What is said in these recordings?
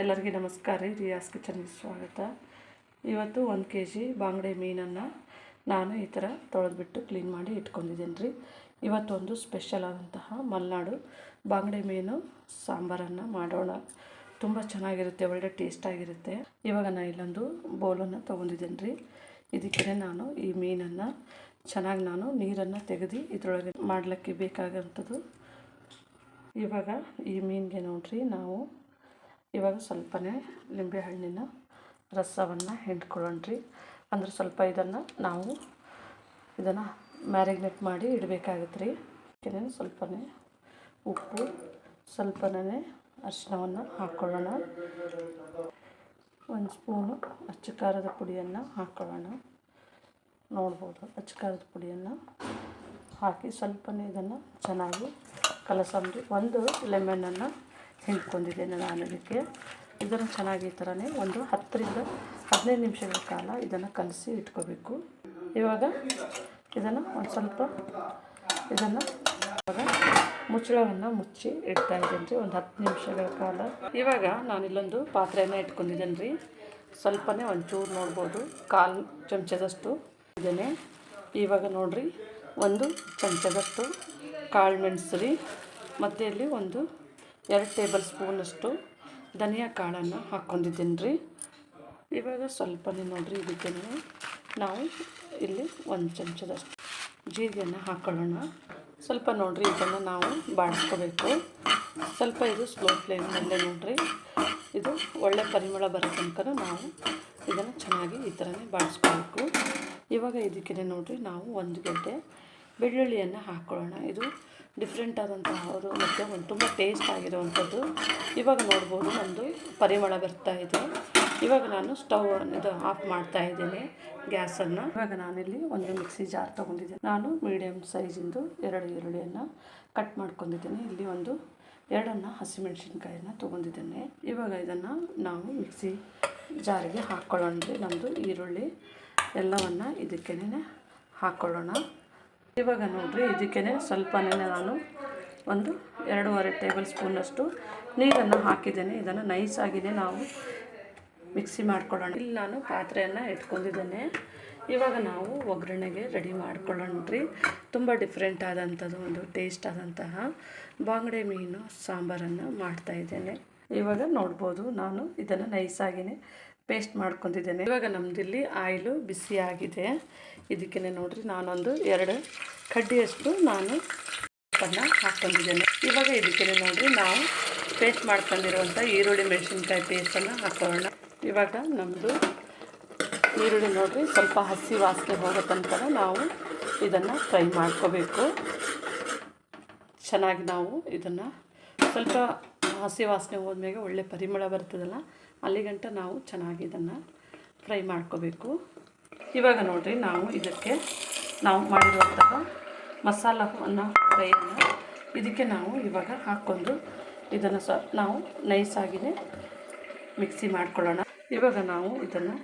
ಎಲ್ಲರಿಗೂ ನಮಸ್ಕಾರ ರೀ. ರಿಯಾಸ್ ಕಿಚನ್ಗೆ ಸ್ವಾಗತ. ಇವತ್ತು ಒಂದು ಕೆ ಜಿ ಬಾಂಗಡೆ ಮೀನನ್ನು ನಾನು ಈ ಥರ ತೊಳೆದ್ಬಿಟ್ಟು ಕ್ಲೀನ್ ಮಾಡಿ ಇಟ್ಕೊಂಡಿದ್ದೀನಿ ರೀ. ಇವತ್ತೊಂದು ಸ್ಪೆಷಲ್ ಆದಂತಹ ಮಲೆನಾಡು ಬಾಂಗಡೆ ಮೀನು ಸಾಂಬಾರನ್ನು ಮಾಡೋಣ. ತುಂಬ ಚೆನ್ನಾಗಿರುತ್ತೆ, ಒಳ್ಳೆ ಟೇಸ್ಟಾಗಿರುತ್ತೆ ಇವಾಗ ನಾನು ಇಲ್ಲೊಂದು ಬೌಲನ್ನು ತೊಗೊಂಡಿದ್ದೀನಿ ರೀ. ಇದಕ್ಕೆ ನಾನು ಈ ಮೀನನ್ನು ಚೆನ್ನಾಗಿ ನಾನು ನೀರನ್ನು ತೆಗೆದು ಇದರೊಳಗೆ ಮಾಡಲಿಕ್ಕೆ ಬೇಕಾಗಂಥದ್ದು ಇವಾಗ ಈ ಮೀನಿಗೆ ನೋಡಿರಿ, ನಾವು ಇವಾಗ ಸ್ವಲ್ಪನೇ ಲಿಂಬೆಹಣ್ಣಿನ ರಸವನ್ನು ಹಿಂಡ್ಕೊಳ್ಳೋಣ್ರಿ. ಅಂದ್ರೆ ಸ್ವಲ್ಪ ಇದನ್ನು ನಾವು ಇದನ್ನು ಮ್ಯಾರಿನೇಟ್ ಮಾಡಿ ಇಡಬೇಕಾಗತ್ತೆ ರೀ ಸ್ವಲ್ಪನೇ ಉಪ್ಪು, ಸ್ವಲ್ಪನೇ ಅರಿಶಿನವನ್ನು ಹಾಕ್ಕೊಳ್ಳೋಣ ಒಂದು ಸ್ಪೂನು ಅಚ್ಚ ಖಾರದ ಪುಡಿಯನ್ನು ಹಾಕ್ಕೊಳ್ಳೋಣ ನೋಡ್ಬೋದು ಅಚ್ಚು ಖಾರದ ಪುಡಿಯನ್ನು ಹಾಕಿ ಸ್ವಲ್ಪನೇ ಇದನ್ನು ಚೆನ್ನಾಗಿ ಕಲಸಂಬ್ರಿ ಒಂದು ಲೆಮನನ್ನು ಹಿಂಡ್ಕೊಂಡಿದ್ದೇನೆ ನಾನು ಇದಕ್ಕೆ ಇದನ್ನು ಚೆನ್ನಾಗಿ ಈ ಥರನೇ ಒಂದು ಹತ್ತರಿಂದ ಹದಿನೈದು ನಿಮಿಷಗಳ ಕಾಲ ಇದನ್ನು ಕಲಸಿ ಇಟ್ಕೋಬೇಕು. ಇವಾಗ ಇದನ್ನು ಒಂದು ಸ್ವಲ್ಪ ಇದನ್ನು ಇವಾಗ ಮುಚ್ಚಳವನ್ನು ಮುಚ್ಚಿ ಇಡ್ತಾ ಇದ್ದೇನೆ ರೀ, ಒಂದು ಹತ್ತು ನಿಮಿಷಗಳ ಕಾಲ. ಇವಾಗ ನಾನು ಇಲ್ಲೊಂದು ಪಾತ್ರೆಯನ್ನು ಇಟ್ಕೊಂಡಿದ್ದೇನೆ ರೀ. ಸ್ವಲ್ಪನೇ ಒಂಚೂರು ನೋಡ್ಬೋದು, ಕಾಲು ಚಮಚದಷ್ಟು ಇದ್ದೇನೆ. ಇವಾಗ ನೋಡಿರಿ, ಒಂದು ಚಮಚದಷ್ಟು ಕಾಳು ಮೆಣಸು ರೀ. ಮತ್ತು ಇಲ್ಲಿ ಒಂದು ಎರಡು ಟೇಬಲ್ ಸ್ಪೂನಷ್ಟು ಧನಿಯಾ ಕಾಳನ್ನು ಹಾಕ್ಕೊಂಡಿದ್ದೀನಿ ರೀ. ಇವಾಗ ಸ್ವಲ್ಪನೇ ನೋಡಿರಿ ಇದಕ್ಕೆ ನಾವು ಇಲ್ಲಿ ಒಂದು ಚಮಚದಷ್ಟು ಜೀರಿಗೆಯನ್ನು ಹಾಕ್ಕೊಳ್ಳೋಣ ಸ್ವಲ್ಪ ನೋಡಿರಿ ಇದನ್ನು ನಾವು ಬಾಡಿಸ್ಕೋಬೇಕು ಸ್ವಲ್ಪ ಇದು ಸ್ಲೋ ಫ್ಲೇಮ್ನಲ್ಲೇ ನೋಡಿರಿ. ಇದು ಒಳ್ಳೆ ಪರಿಮಳ ಬರೋ ನಾವು ಇದನ್ನು ಚೆನ್ನಾಗಿ ಈ ಥರನೇ ಬಾಡಿಸ್ಕೋಬೇಕು ಇವಾಗ ಇದಕ್ಕೆ ನೋಡಿರಿ ನಾವು ಒಂದು ಗಡ್ಡೆ ಬೆಳ್ಳುಳ್ಳಿಯನ್ನು ಹಾಕ್ಕೊಳ್ಳೋಣ ಇದು ಡಿಫ್ರೆಂಟ್ ಆದಂತಹ ಅವರು ಮತ್ತು ಒಂದು ತುಂಬ ಟೇಸ್ಟ್ ಆಗಿರುವಂಥದ್ದು. ಇವಾಗ ನೋಡ್ಬೋದು ನಮ್ಮದು ಪರಿಮಳ ಬರ್ತಾ ಇದೆ. ಇವಾಗ ನಾನು ಸ್ಟವ್ ಇದು ಆಫ್ ಮಾಡ್ತಾ ಇದ್ದೀನಿ ಗ್ಯಾಸನ್ನು ಇವಾಗ ನಾನಿಲ್ಲಿ ಒಂದು ಮಿಕ್ಸಿ ಜಾರ್ ತೊಗೊಂಡಿದ್ದೀನಿ. ನಾನು ಮೀಡಿಯಮ್ ಸೈಜಿಂದು ಎರಡು ಈರುಳ್ಳಿಯನ್ನು ಕಟ್ ಮಾಡ್ಕೊಂಡಿದ್ದೀನಿ. ಇಲ್ಲಿ ಒಂದು ಎರಡನ್ನು ಹಸಿಮೆಣಸಿನ್ಕಾಯಿನ ತೊಗೊಂಡಿದ್ದೇನೆ. ಇವಾಗ ಇದನ್ನು ನಾವು ಮಿಕ್ಸಿ ಜಾರಿಗೆ ಹಾಕ್ಕೊಳ್ಳೋಣ ನಮ್ಮದು ಈರುಳ್ಳಿ ಎಲ್ಲವನ್ನು ಇದಕ್ಕೇನೆ ಹಾಕ್ಕೊಳ್ಳೋಣ ಇವಾಗ ನೋಡಿರಿ ಇದಕ್ಕೇ ಸ್ವಲ್ಪನೇ ನಾನು ಒಂದು ಎರಡೂವರೆ ಟೇಬಲ್ ಸ್ಪೂನಷ್ಟು ನೀರನ್ನು ಹಾಕಿದ್ದೇನೆ. ಇದನ್ನು ನೈಸಾಗಿಯೇ ನಾವು ಮಿಕ್ಸಿ ಮಾಡ್ಕೊಳ್ಳೋಣ. ಇಲ್ಲಿ ನಾನು ಪಾತ್ರೆಯನ್ನು ಇಟ್ಕೊಂಡಿದ್ದೇನೆ ಇವಾಗ ನಾವು ಒಗ್ಗರಣೆಗೆ ರೆಡಿ ಮಾಡ್ಕೊಳ್ಳೋಣ ರೀ ತುಂಬ ಡಿಫ್ರೆಂಟ್ ಆದಂಥದ್ದು, ಒಂದು ಟೇಸ್ಟ್ ಆದಂತಹ ಬಾಂಗಡೆ ಮೀನು ಸಾಂಬಾರನ್ನು ಮಾಡ್ತಾಯಿದ್ದೇನೆ ಇವಾಗ ನೋಡ್ಬೋದು, ನಾನು ಇದನ್ನು ನೈಸಾಗಿಯೇ ಪೇಸ್ಟ್ ಮಾಡ್ಕೊತಿದ್ದೇನೆ ಇವಾಗ ನಮ್ಮದಿಲ್ಲಿ ಆಯಿಲು ಬಿಸಿಯಾಗಿದೆ. ಇದಕ್ಕೆ ನೋಡಿರಿ ನಾನೊಂದು ಎರಡು ಕಡ್ಡಿಯಷ್ಟು ನಾನು ಅದನ್ನು ಹಾಕ್ಕೊಂಡಿದ್ದೇನೆ. ಇವಾಗ ಇದಕ್ಕೆ ನೋಡಿರಿ ನಾವು ಪೇಸ್ಟ್ ಮಾಡ್ಕೊಂಡಿರುವಂಥ ಈರುಳ್ಳಿ ಮೆಣಸಿನ್ಕಾಯಿ ಪೇಸ್ಟನ್ನು ಹಾಕೋಣ. ಇವಾಗ ನಮ್ಮದು ಈರುಳ್ಳಿ ನೋಡಿರಿ ಸ್ವಲ್ಪ ಹಸಿ ವಾಸನೆ ಹೋಗೋ ತನಕ ನಾವು ಇದನ್ನು ಫ್ರೈ ಮಾಡ್ಕೋಬೇಕು. ಚೆನ್ನಾಗಿ ನಾವು ಇದನ್ನು ಸ್ವಲ್ಪ ಹಸಿ ವಾಸನೆ ಹೋದ್ಮೇಲೆ ಒಳ್ಳೆ ಪರಿಮಳ ಬರ್ತದಲ್ಲ, ಅಲ್ಲಿಗಂಟ ನಾವು ಚೆನ್ನಾಗಿ ಇದನ್ನು ಫ್ರೈ ಮಾಡ್ಕೋಬೇಕು. ಇವಾಗ ನೋಡಿರಿ ನಾವು ಇದಕ್ಕೆ ನಾವು ಮಾಡಿರುವಂತಹ ಮಸಾಲವನ್ನು, ಫ್ರೈಯನ್ನು ಇದಕ್ಕೆ ನಾವು ಇವಾಗ ಹಾಕ್ಕೊಂಡು ಇದನ್ನು ಸ ನಾವು ನೈಸಾಗಿಯೇ ಮಿಕ್ಸಿ ಮಾಡ್ಕೊಳ್ಳೋಣ. ಇವಾಗ ನಾವು ಇದನ್ನು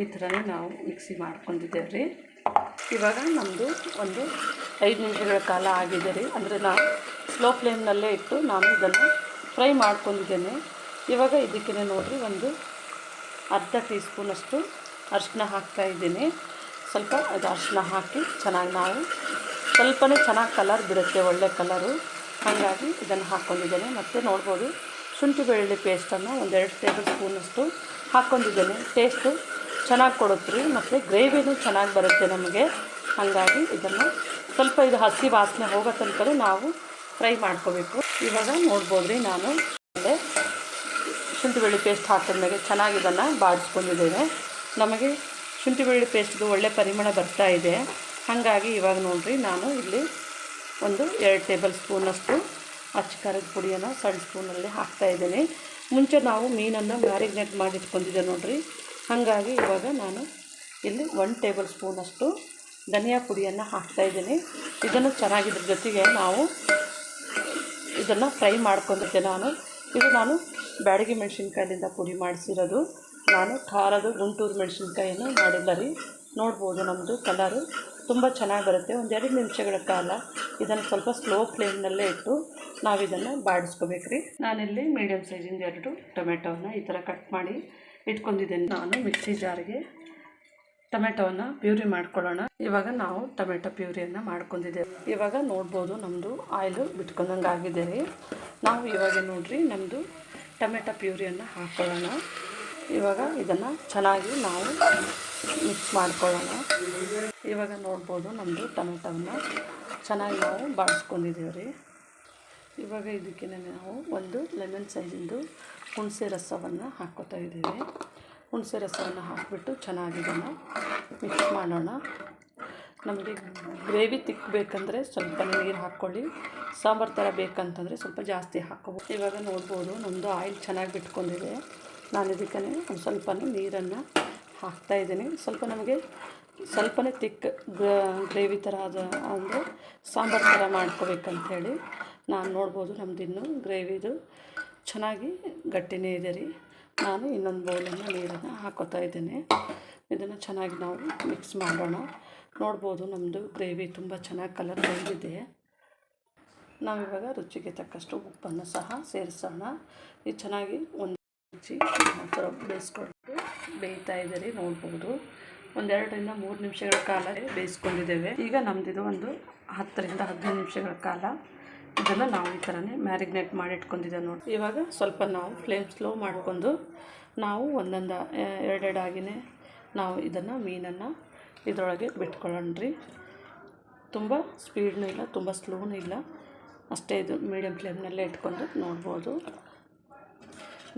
ಈ ಥರನೇ ನಾವು ಮಿಕ್ಸಿ ಮಾಡ್ಕೊಂಡಿದ್ದೇವೆ ರೀ ಇವಾಗ ನಮ್ಮದು ಒಂದು ಐದು ನಿಮಿಷಗಳ ಕಾಲ ಆಗಿದೆ ರೀ. ಅಂದರೆ ನಾನು ಸ್ಲೋ ಫ್ಲೇಮ್ನಲ್ಲೇ ಇಟ್ಟು ನಾನು ಇದನ್ನು ಫ್ರೈ ಮಾಡ್ಕೊಂಡಿದ್ದೇನೆ. ಇವಾಗ ಇದಕ್ಕೆ ನೋಡಿರಿ ಒಂದು ಅರ್ಧ ಟೀ ಸ್ಪೂನಷ್ಟು ಅರಿಶಿನ ಹಾಕ್ತಾಯಿದ್ದೀನಿ ಸ್ವಲ್ಪ ಅದು ಅರಿಶಿನ ಹಾಕಿ ಚೆನ್ನಾಗಿ ನಾವು ಸ್ವಲ್ಪನೇ ಚೆನ್ನಾಗಿ ಕಲರ್ ಬಿಡುತ್ತೆ, ಒಳ್ಳೆ ಕಲರು ಹಾಗಾಗಿ ಇದನ್ನು ಹಾಕ್ಕೊಂಡಿದ್ದೇನೆ ಮತ್ತು ನೋಡ್ಬೋದು, ಶುಂಠಿ ಬೆಳ್ಳುಳ್ಳಿ ಪೇಸ್ಟನ್ನು ಒಂದೆರಡು ಟೇಬಲ್ ಸ್ಪೂನಷ್ಟು ಹಾಕ್ಕೊಂಡಿದ್ದೇನೆ ಟೇಸ್ಟು ಚೆನ್ನಾಗಿ ಕೊಡುತ್ತೆ ರೀ, ಮತ್ತು ಗ್ರೇವಿನೂ ಚೆನ್ನಾಗಿ ಬರುತ್ತೆ ನಮಗೆ. ಹಾಗಾಗಿ ಇದನ್ನು ಸ್ವಲ್ಪ ಇದು ಹಸಿ ವಾಸನೆ ಹೋಗೋ ತನಕ ನಾವು ಫ್ರೈ ಮಾಡ್ಕೋಬೇಕು. ಇವಾಗ ನೋಡ್ಬೋದು ರೀ ನಾನು. ಶುಂಠಿ ಬೆಳ್ಳುಳ್ಳಿ ಪೇಸ್ಟ್ ಹಾಕಿದ್ಮೇಲೆ ಚೆನ್ನಾಗಿ ಇದನ್ನು ಬಾಡಿಸ್ಕೊಂಡಿದ್ದೇವೆ ನಮಗೆ ಶುಂಠಿ ಬೆಳ್ಳುಳ್ಳಿ ಪೇಸ್ಟ್ದು ಒಳ್ಳೆ ಪರಿಮಳ ಬರ್ತಾ ಇದೆ. ಹಾಗಾಗಿ ಇವಾಗ ನೋಡಿರಿ, ನಾನು ಇಲ್ಲಿ ಒಂದು ಎರಡು ಟೇಬಲ್ ಸ್ಪೂನಷ್ಟು ಅಚ್ಚ ಖಾರದ ಪುಡಿಯನ್ನು ಸಣ್ಣ ಸ್ಪೂನಲ್ಲಿ ಹಾಕ್ತಾಯಿದ್ದೀನಿ ಮುಂಚೆ ನಾವು ಮೀನನ್ನು ಮ್ಯಾರಿನೇಟ್ ಮಾಡಿ ಇಟ್ಕೊಂಡಿದ್ದೆ ನೋಡಿರಿ. ಹಾಗಾಗಿ ಇವಾಗ ನಾನು ಇಲ್ಲಿ ಒನ್ ಟೇಬಲ್ ಸ್ಪೂನಷ್ಟು ಧನಿಯಾ ಪುಡಿಯನ್ನು ಹಾಕ್ತಾಯಿದ್ದೀನಿ ಇದನ್ನು ಚೆನ್ನಾಗಿದ್ರ ಜೊತೆಗೆ ನಾವು ಇದನ್ನು ಫ್ರೈ ಮಾಡ್ಕೊಂಡಿದ್ದೆ ನಾನು. ಇದು ನಾನು ಬ್ಯಾಡಗಿ ಮೆಣಸಿನ್ಕಾಯಿಂದ ಪುಡಿ ಮಾಡಿಸಿರೋದು. ನಾನು ಖಾರದ ಗುಂಟೂರು ಮೆಣಸಿನ್ಕಾಯನ್ನು ಮಾಡಿಲ್ಲ ರೀ. ನೋಡ್ಬೋದು ನಮ್ಮದು ಕಲರು. ತುಂಬ ಚೆನ್ನಾಗಿ ಬರುತ್ತೆ. ಒಂದೆರಡು ನಿಮಿಷಗಳ ಕಾಲ ಇದನ್ನು ಸ್ವಲ್ಪ ಸ್ಲೋ ಫ್ಲೇಮ್ನಲ್ಲೇ ಇಟ್ಟು ನಾವು ಇದನ್ನು ಬಾಡಿಸ್ಕೋಬೇಕು ರೀ. ನಾನಿಲ್ಲಿ ಮೀಡಿಯಮ್ ಸೈಜಿಂದ ಎರಡು ಟೊಮೆಟೊವನ್ನು ಈ ಥರ ಕಟ್ ಮಾಡಿ ಇಟ್ಕೊಂಡಿದ್ದೇನೆ. ನಾನು ಮಿಕ್ಸಿ ಜಾರಿಗೆ ಟೊಮೆಟೊವನ್ನು ಪ್ಯೂರಿ ಮಾಡ್ಕೊಳ್ಳೋಣ. ಇವಾಗ ನಾವು ಟೊಮೆಟೊ ಪ್ಯೂರಿಯನ್ನು ಮಾಡ್ಕೊಂಡಿದ್ದೇವೆ. ಇವಾಗ ನೋಡ್ಬೋದು ನಮ್ಮದು ಆಯಿಲು ಬಿಟ್ಕೊಂಡಂಗೆ ಆಗಿದೆ ರೀ. ನಾವು ಇವಾಗ ನೋಡಿರಿ ನಮ್ಮದು ಟೊಮೆಟೊ ಪ್ಯೂರಿಯನ್ನು ಹಾಕ್ಕೊಳ್ಳೋಣ ಇವಾಗ ಇದನ್ನು ಚೆನ್ನಾಗಿ ನಾವು ಮಿಕ್ಸ್ ಮಾಡ್ಕೊಳ್ಳೋಣ. ಇವಾಗ ನೋಡ್ಬೋದು ನಮ್ಮದು ಟೊಮೆಟೊವನ್ನು ಚೆನ್ನಾಗಿ ನಾವು ಬಾಡಿಸ್ಕೊಂಡಿದ್ದೀವಿ ರೀ. ಇವಾಗ ಇದಕ್ಕೆ ನಾವು ಒಂದು ಲೆಮನ್ ಸೈಜಿಂದು ಹುಣಸೆ ರಸವನ್ನು ಹಾಕ್ಕೋತಾ ಇದ್ದೀವಿ. ಹುಣಸೆ ರಸವನ್ನು ಹಾಕಿಬಿಟ್ಟು ಚೆನ್ನಾಗಿ ಇದನ್ನು ಮಿಕ್ಸ್ ಮಾಡೋಣ. ನಮಗೆ ಗ್ರೇವಿ ತಿಕ್ಕಬೇಕಂದ್ರೆ ಸ್ವಲ್ಪ ನೀರು ಹಾಕ್ಕೊಳ್ಳಿ. ಸಾಂಬಾರು ಥರ ಬೇಕಂತಂದರೆ ಸ್ವಲ್ಪ ಜಾಸ್ತಿ ಹಾಕ್ಕೋಬೋದು ಇವಾಗ ನೋಡ್ಬೋದು ನಮ್ಮದು ಆಯಿಲ್ ಚೆನ್ನಾಗಿ ಬಿಟ್ಕೊಂಡಿದೆ. ನಾನು ಇದಕ್ಕೆ ಒಂದು ಸ್ವಲ್ಪ ನೀರನ್ನು ಹಾಕ್ತಾಯಿದ್ದೀನಿ ಸ್ವಲ್ಪ ನಮಗೆ ಸ್ವಲ್ಪನೇ ತಿಕ್ ಗ್ರೇವಿ ಥರ ಅದು ಅಂದರೆ ಸಾಂಬಾರು ಥರ ಮಾಡ್ಕೋಬೇಕಂಥೇಳಿ ನಾನು ನೋಡ್ಬೋದು ನಮ್ದು ಇನ್ನೂ ಗ್ರೇವಿದು ಚೆನ್ನಾಗಿ ಗಟ್ಟಿನೇ ಇದೆ ರೀ. ನಾನು ಇನ್ನೊಂದು ಬೌಲನ್ನು ನೀರನ್ನು ಹಾಕೋತಾ ಇದ್ದೇನೆ. ಇದನ್ನು ಚೆನ್ನಾಗಿ ನಾವು ಮಿಕ್ಸ್ ಮಾಡೋಣ. ನೋಡ್ಬೋದು ನಮ್ಮದು ಗ್ರೇವಿ ತುಂಬ ಚೆನ್ನಾಗಿ ಕಲರ್ ಬಂದಿದೆ. ನಾವಿವಾಗ ರುಚಿಗೆ ತಕ್ಕಷ್ಟು ಉಪ್ಪನ್ನು ಸಹ ಸೇರಿಸೋಣ. ಇದು ಚೆನ್ನಾಗಿ ಒಂದು ರುಚಿ ಥರ ಬೇಯಿಸ್ಕೊಂಡು ಬೇಯ್ತಾ ಇದ್ದೀರಿ, ನೋಡ್ಬೋದು. ಒಂದೆರಡರಿಂದ ಮೂರು ನಿಮಿಷಗಳ ಕಾಲ ಬೇಯಿಸ್ಕೊಂಡಿದ್ದೇವೆ. ಈಗ ನಮ್ಮದಿದು ಒಂದು ಹತ್ತರಿಂದ ಹದಿನೈದು ನಿಮಿಷಗಳ ಕಾಲ. ಇದನ್ನು ನಾವು ಈ ಥರನೇ ಮ್ಯಾರಿಗ್ನೇಟ್ ಮಾಡಿ ಇಟ್ಕೊಂಡಿದ್ದೇವೆ ನೋಡಿ. ಇವಾಗ ಸ್ವಲ್ಪ ನಾವು ಫ್ಲೇಮ್ ಸ್ಲೋ ಮಾಡಿಕೊಂಡು ನಾವು ಒಂದೊಂದು ಎರಡೆರಡಾಗಿನೇ ನಾವು ಇದನ್ನು, ಮೀನನ್ನು ಇದರೊಳಗೆ ಬಿಟ್ಕೊಳ್ಳೋಣ್ರಿ. ತುಂಬ ಸ್ಪೀಡ್ನೂ ಇಲ್ಲ, ತುಂಬ ಸ್ಲೋನೂ ಇಲ್ಲ. ಅಷ್ಟೇ ಇದು ಮೀಡಿಯಮ್ ಫ್ಲೇಮ್ನಲ್ಲೇ ಇಟ್ಕೊಂಡು ನೋಡ್ಬೋದು.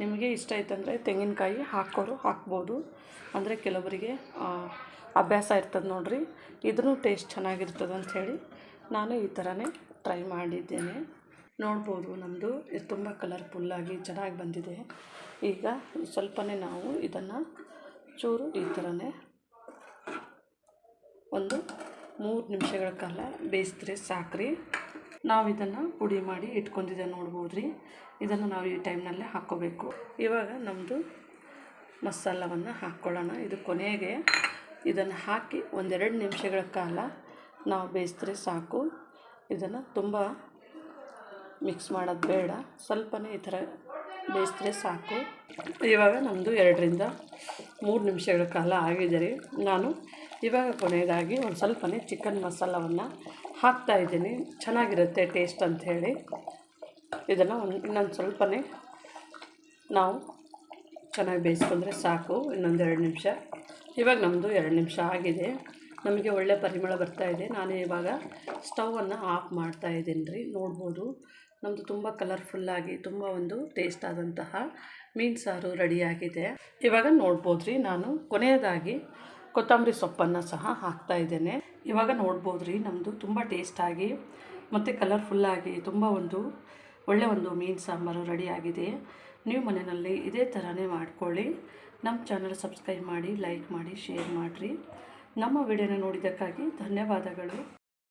ನಿಮಗೆ ಇಷ್ಟ ಆಯ್ತಂದರೆ ತೆಂಗಿನಕಾಯಿ ಹಾಕೋರು ಹಾಕ್ಬೋದು. ಅಂದರೆ ಕೆಲವರಿಗೆ ಅಭ್ಯಾಸ ಇರ್ತದೆ ನೋಡಿರಿ. ಇದನ್ನು ಟೇಸ್ಟ್ ಚೆನ್ನಾಗಿರ್ತದೆ ಅಂಥೇಳಿ ನಾನು ಈ ಥರನೇ ಟ್ರೈ ಮಾಡಿದ್ದೇನೆ. ನೋಡ್ಬೋದು ನಮ್ಮದು ಇದು ತುಂಬ ಕಲರ್ಫುಲ್ಲಾಗಿ ಚೆನ್ನಾಗಿ ಬಂದಿದೆ. ಈಗ ಸ್ವಲ್ಪನೇ ನಾವು ಇದನ್ನು ಚೂರು ಈ ಥರನೇ ಒಂದು ಮೂರು ನಿಮಿಷಗಳ ಕಾಲ ಬೇಯಿಸಿದ್ರೆ ಸಾಕ್ರಿ. ನಾವು ಇದನ್ನು ಪುಡಿ ಮಾಡಿ ಇಟ್ಕೊಂಡಿದ್ದೆ ನೋಡ್ಬೋದು ರೀ ಇದನ್ನು ನಾವು ಈ ಟೈಮ್ನಲ್ಲೇ ಹಾಕ್ಕೋಬೇಕು ಇವಾಗ ನಮ್ಮದು ಮಸಾಲವನ್ನು ಹಾಕ್ಕೊಳ್ಳೋಣ ಇದು ಕೊನೆಗೆ ಇದನ್ನು ಹಾಕಿ ಒಂದೆರಡು ನಿಮಿಷಗಳ ಕಾಲ ನಾವು ಬೇಯಿಸಿದ್ರೆ ಸಾಕು. ಇದನ್ನು ತುಂಬ ಮಿಕ್ಸ್ ಮಾಡೋದು ಬೇಡ. ಸ್ವಲ್ಪನೇ ಈ ಥರ ಬೇಯಿಸಿದ್ರೆ ಸಾಕು. ಇವಾಗ ನಮ್ಮದು ಎರಡರಿಂದ ಮೂರು ನಿಮಿಷಗಳ ಕಾಲ ಆಗಿದೆ ರೀ. ನಾನು ಇವಾಗ ಕೊನೆಯದಾಗಿ ಒಂದು ಸ್ವಲ್ಪನೇ ಚಿಕನ್ ಮಸಾಲವನ್ನು ಹಾಕ್ತಾ ಇದ್ದೀನಿ. ಚೆನ್ನಾಗಿರುತ್ತೆ ಟೇಸ್ಟ್ ಅಂಥೇಳಿ. ಇದನ್ನು ಒಂದು ಇನ್ನೊಂದು ಸ್ವಲ್ಪನೇ ನಾವು ಚೆನ್ನಾಗಿ ಬೇಯಿಸ್ಕೊಂಡ್ರೆ ಸಾಕು, ಇನ್ನೊಂದು ಎರಡು ನಿಮಿಷ. ಇವಾಗ ನಮ್ಮದು ಎರಡು ನಿಮಿಷ ಆಗಿದೆ. ನಮಗೆ ಒಳ್ಳೆ ಪರಿಮಳ ಬರ್ತಾ ಇದೆ. ನಾನು ಇವಾಗ ಸ್ಟವನ್ನು ಆಫ್ ಮಾಡ್ತಾ ಇದ್ದೀನಿ ರೀ. ನೋಡ್ಬೋದು. ನಮ್ಮದು ತುಂಬ ಕಲರ್ಫುಲ್ಲಾಗಿ ತುಂಬ ಒಂದು ಟೇಸ್ಟ್ ಆದಂತಹ ಮೀನು ಸಾರು ರೆಡಿಯಾಗಿದೆ ಇವಾಗ ನೋಡ್ಬೋದು ರೀ, ನಾನು ಕೊನೆಯದಾಗಿ ಕೊತ್ತಂಬರಿ ಸೊಪ್ಪನ್ನು ಸಹ ಹಾಕ್ತಾ ಇದ್ದೇನೆ. ಇವಾಗ ನೋಡ್ಬೋದು ರೀ ನಮ್ಮದು ತುಂಬ ಟೇಸ್ಟಾಗಿ ಮತ್ತು ಕಲರ್ಫುಲ್ಲಾಗಿ ತುಂಬ ಒಂದು ಒಳ್ಳೆಯ ಒಂದು ಮೀನು ಸಾಂಬಾರು ರೆಡಿಯಾಗಿದೆ ನೀವು ಮನೆಯಲ್ಲಿ ಇದೇ ಥರನೇ ಮಾಡ್ಕೊಳ್ಳಿ. ನಮ್ಮ ಚಾನಲ್ ಸಬ್ಸ್ಕ್ರೈಬ್ ಮಾಡಿ ಲೈಕ್ ಮಾಡಿ ಶೇರ್ ಮಾಡಿರಿ. ನಮ್ಮ ವಿಡಿಯೋನ ನೋಡಿದ್ದಕ್ಕಾಗಿ ಧನ್ಯವಾದಗಳು.